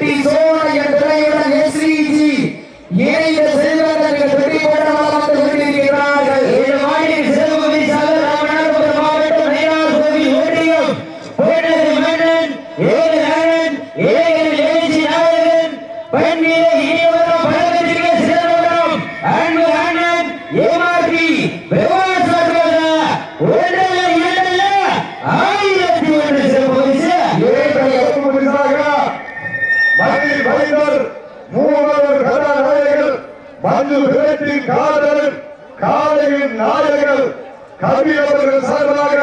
happy soul. பகைவர் மூவர் கதாநாயகர்கள் மஞ்சு விரட்டின் காதலன் காலையின் நாயகர்கள் கவி அவர்கள் சார்பாக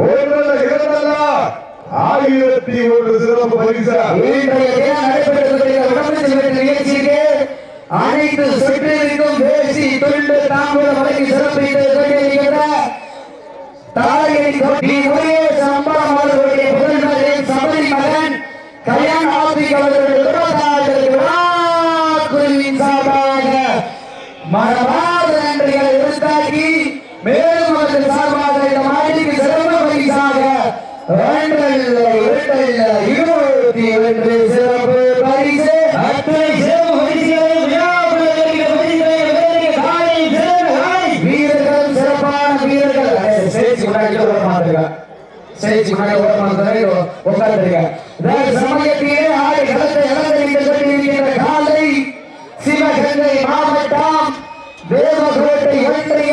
ஒன்றல்ல இரண்டல்ல ஆயிரத்தி ஒரு சிறப்பு பரிசு. நிகழ்ச்சிக்கு அனைத்து சுற்றிலும் பேசி துண்டு தாமதம் வழங்கி சிறப்பித்து தாயை சம்பா அவர்களுடைய Maravilha!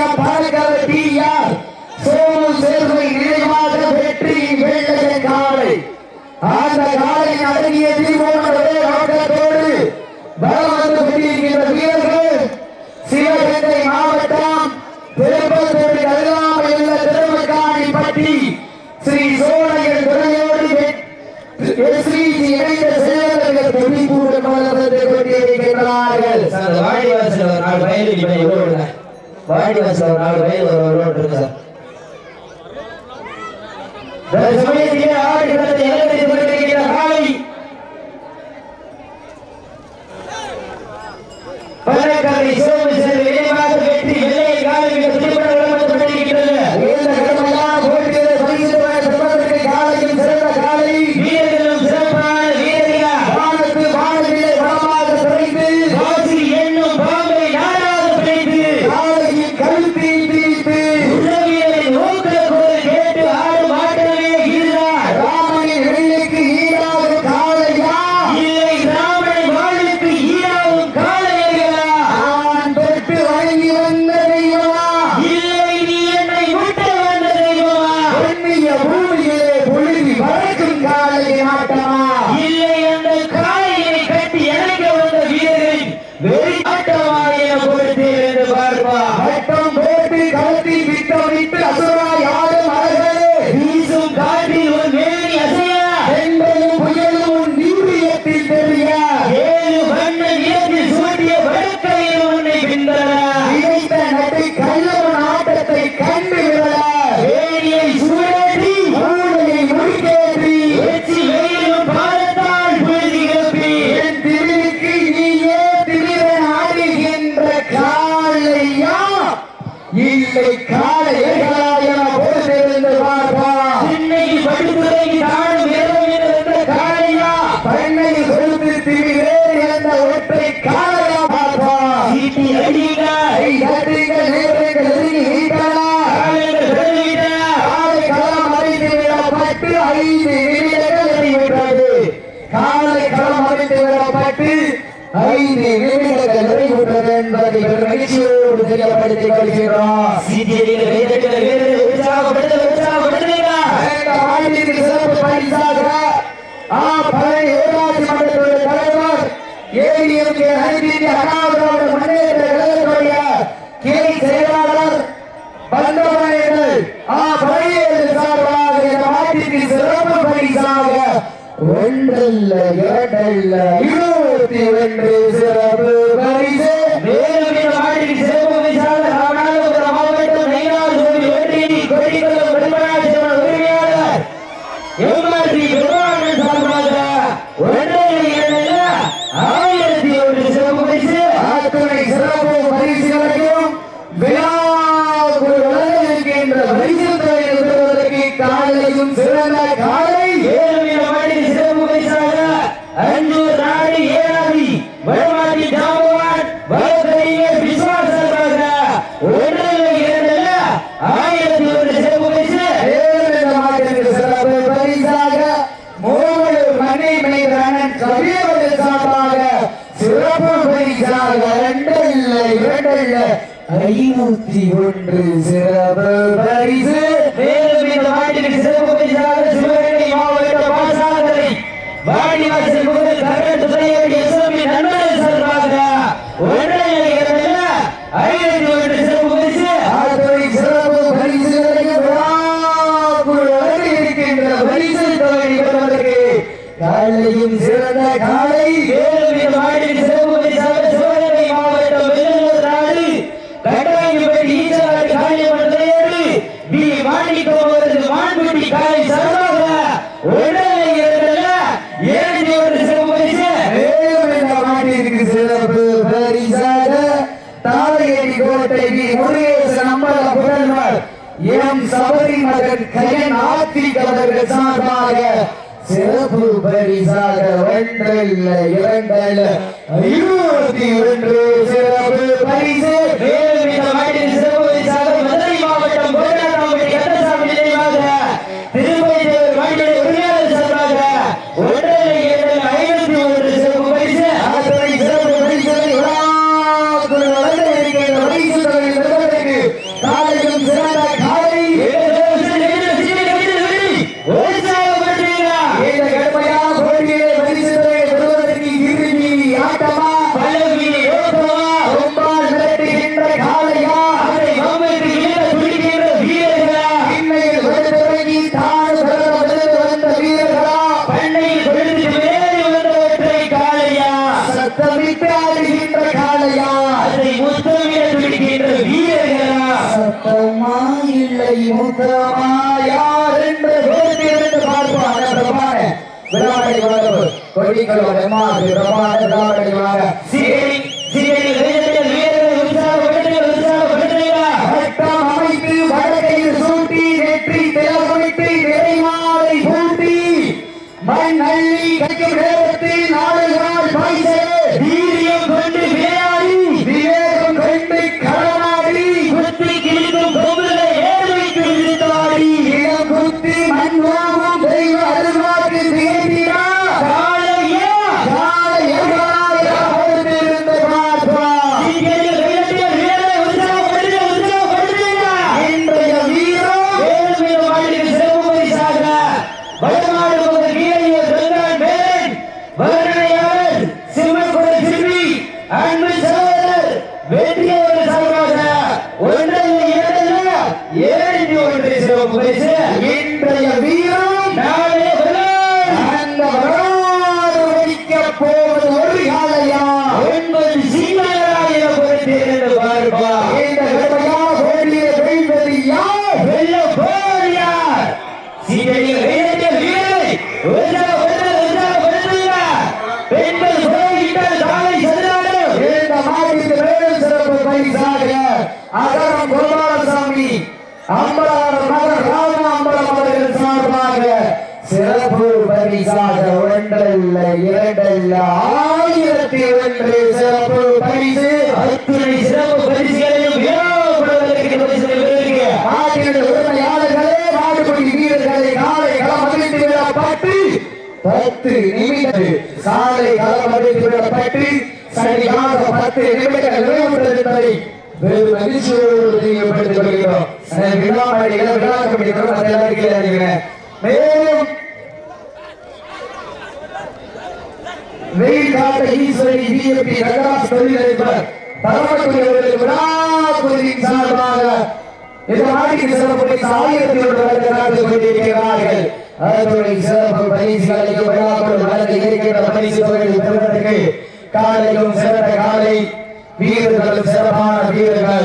மாநிலம் பாலக்காடு டி ஆர் சோமு சேர்வை நினைவாக வெற்றி வெள்ளை காலை. அந்த காலை அடங்கிய திமுகவே ஆட்டத்தோடு வரம் வந்து கொண்டிருக்கின்ற வீரர்கள் சிவகங்கை மாவட்டம் திருப்பத்தூர் அருகாமல் உள்ள திருமக்காணி பட்டி ஸ்ரீ சோழையர் துணையோடு ஸ்ரீஜி இணைந்த சேவர்கள் துணி கூட கொண்டிருக்கிறார்கள் வாடி பஸ் ஒரு நாலு பேர் ஒரு ஒரு ரோட் இருக்கு சார். தர்சமயத்திலே ஆடி படத்தை எழுதி கொண்டிருக்கிற காலை pecado. என்பதை பெருமகிழ்ச்சியோடு தெரியப்படுத்திக் கொள்கிறோம். சிபிஐயில் வீரர்கள் வீரர்கள் உற்சாகப்படுத்த உற்சாகப்படுத்துகிறீர்கள் சிறப்பு பரிசாக ஆ பழைய ஊராட்சி மன்றத்தினுடைய தலைவர் ஏடிஎம்கே ஹரிபிபி அண்ணாவிரோட முன்னேற்ற கழகத்துடைய கிளை செயலாளர் பந்தவனைகள் ஆ பழைய சார்பாக இருபத்தி ஒன்று al tiburón அண்ணன் சபரி மகன் கையன் ஆத்திக் அவர்கள் சார்பாக சிறப்பு பரிசாக இரண்டல்ல இரண்டல்ல இருபத்தி ஒன்று சிறப்பு பரிசு. ஒளிகளோ பிரம்மா பிரபாகரமாக சிறப்பு பரிசாக ஒன்றல்ல இரண்டல்ல ஆயிரத்தி ஒன்று சிறப்பு பரிசு. அத்துணை சிறப்பு பரிசுகளையும் உரிமையாளர்களே நாடுபடி வீரர்களை நாளை களமறிந்து விடப்பட்டு பத்து நிமிட சாலை களமறிந்து விடப்பட்டு சரியாக பத்து நிமிடங்கள் நிறைவுற்றது என்பதை வெறும் மகிழ்ச்சியோடு தெரியப்படுத்திக் கொள்கிறோம். விழா விழா கமிட்டி மேலும் வெயில் காட்ட ஈஸ்வரி பிஜேபி நகராட்சி தொழிலதிபர் தரப்பட்டுள்ள விழா பகுதியின் சார்பாக இந்த நாட்டிற்கு சிறப்புரை ஆயிரத்தி ஒன்று வழக்கு நடந்து கொண்டிருக்கிறார்கள் அதனுடைய சிறப்பு பரிசு அளிக்கும் விழாக்கள் வழங்க வீரர்கள்.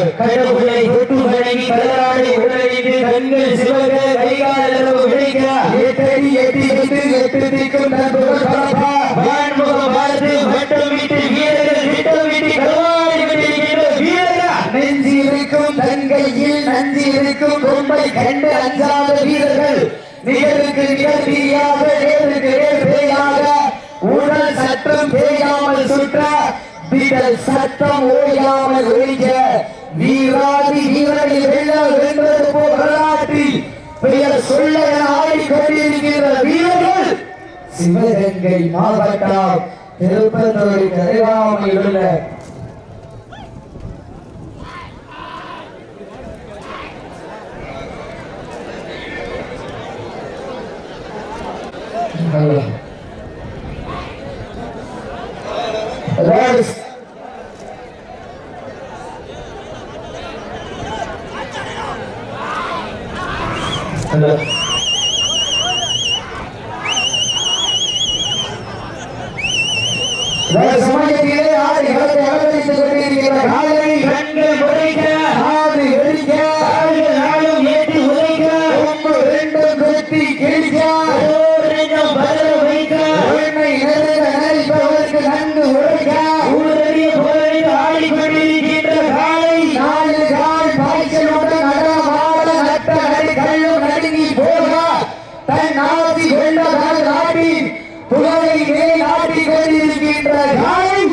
நிற்கும் பொம்பை கண்டு அஞ்சாத வீரர்கள் நிகழ்வுக்கு நிகழ் வீரியாக நேருக்கு நேர் பேயாக உடல் சத்தம் பேயாமல் சுற்ற வீரல் சத்தம் ஓயாமல் ஒழிக்க வீராதி வீரனை வெல்ல வென்றது போல் வரலாற்றில் பெயர் சொல்ல ஆடிக்கொண்டிருக்கிற வீரர்கள் சிவகங்கை மாவட்டம் திருப்பத்தூரின் அருகாமையில் உள்ள Rise. Hello. समझ लिए यार यहाँ पे हमें इसे करने के लिए हाल है கொண்டிருக்கின்ற காலை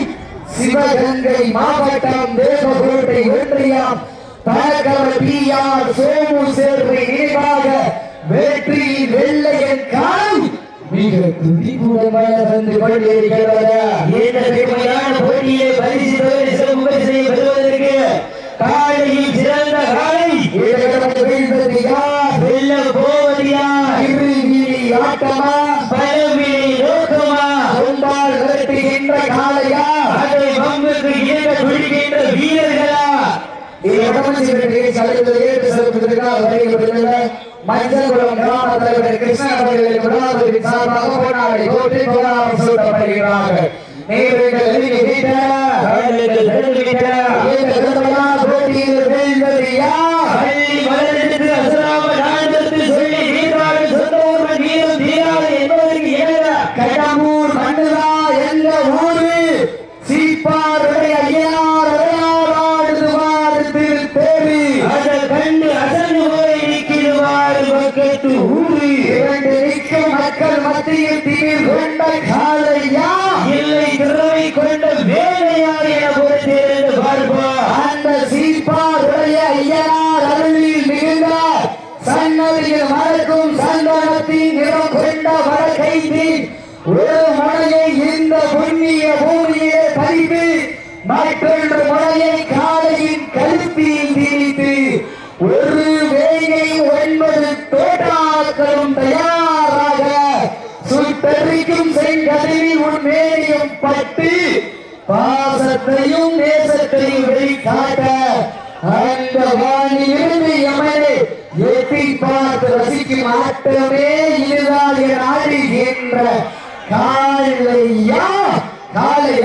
சிவகங்கை மாவட்டம் தேவகோட்டை ஒன்றியம் பழக்கவர் பி ஆர் சோமு சேர்வை நினைவாக வெற்றி வெள்ளையன் காலை மிக துடிப்புடன் வந்து கொண்டிருக்கிறது. இந்த பெருமையான போட்டியை பரிசு தொகை பெறுவதற்கு காலையில் சிறந்த காலை. இதற்கு வீழ்வது யார்? வெல்ல போவது இறுதி ஆட்டமா? மஞ்சள்குளம் கிராம தலைவர் கிருஷ்ணன் அவர்களின் விழாவின் சார்பாக போராடி போட்டி போராடம் சூட்டப்படுகிறார்கள் நேர்கள் நெருங்கி விட்ட அவர்களுக்கு தெரிந்துவிட்டன. to who he even to Vikram Makkal Matiyuthi பாசத்தையும் நேசத்தையும் வெளிக்காட்ட அந்த வாணி இருந்து எமனை எட்டி பார்த்து ரசிக்கும் ஆட்டமே இதுதான் என் ஆடுகின்ற காலையா? காலை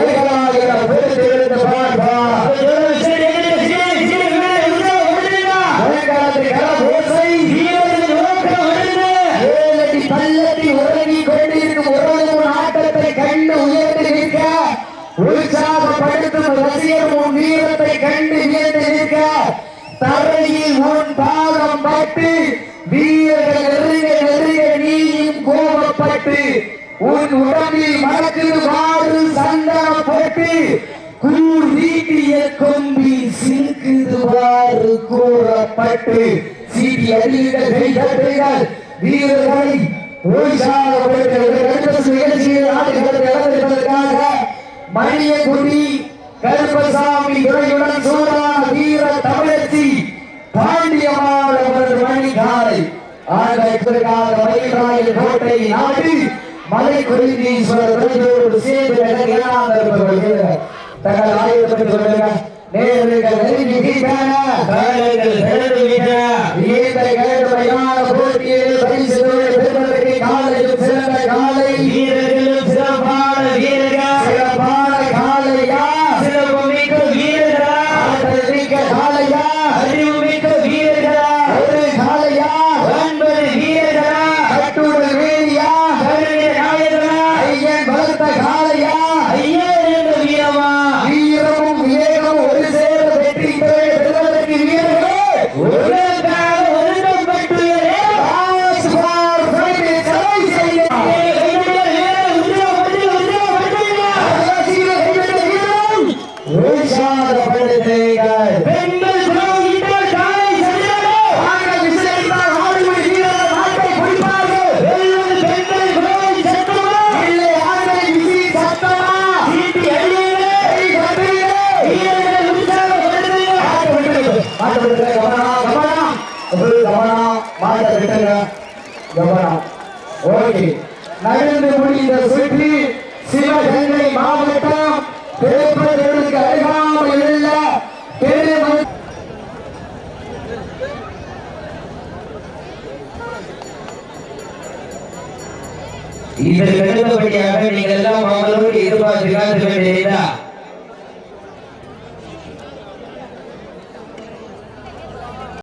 கூறப்பட்டு சீட்டி அடிகள் கைதட்டுகள் வீரர்களை உற்சாகப்படுத்துகிறது மணியகுடி கருப்பசாமி துறையுடன் சூடான வீர தமிழச்சி பாண்டியம்மாள் அவரது மணிகாலை. ஆண்டதற்காக மயிலாயில் கோட்டை நாடு மலை குறிந்தீஸ்வரர் துறையோடு சேர்ந்து தங்கள் ஆயுதப்பட்டுக் கொள்ளுங்க நேர்கள் நெருங்கி கவனமா கவனமா அப்படி கவனமா மாட்ட விட்டுங்க கவனம் ஓகே. நகர்ந்து முடிந்த சுற்றி சிவகங்கை மாவட்டம் பேப்பர்களுக்கு அருகாமல் உள்ள இதற்கு அடுத்தபடியாக நீங்கள் எல்லாம் அவர்களோடு எதிர்பார்க்கிறார்கள்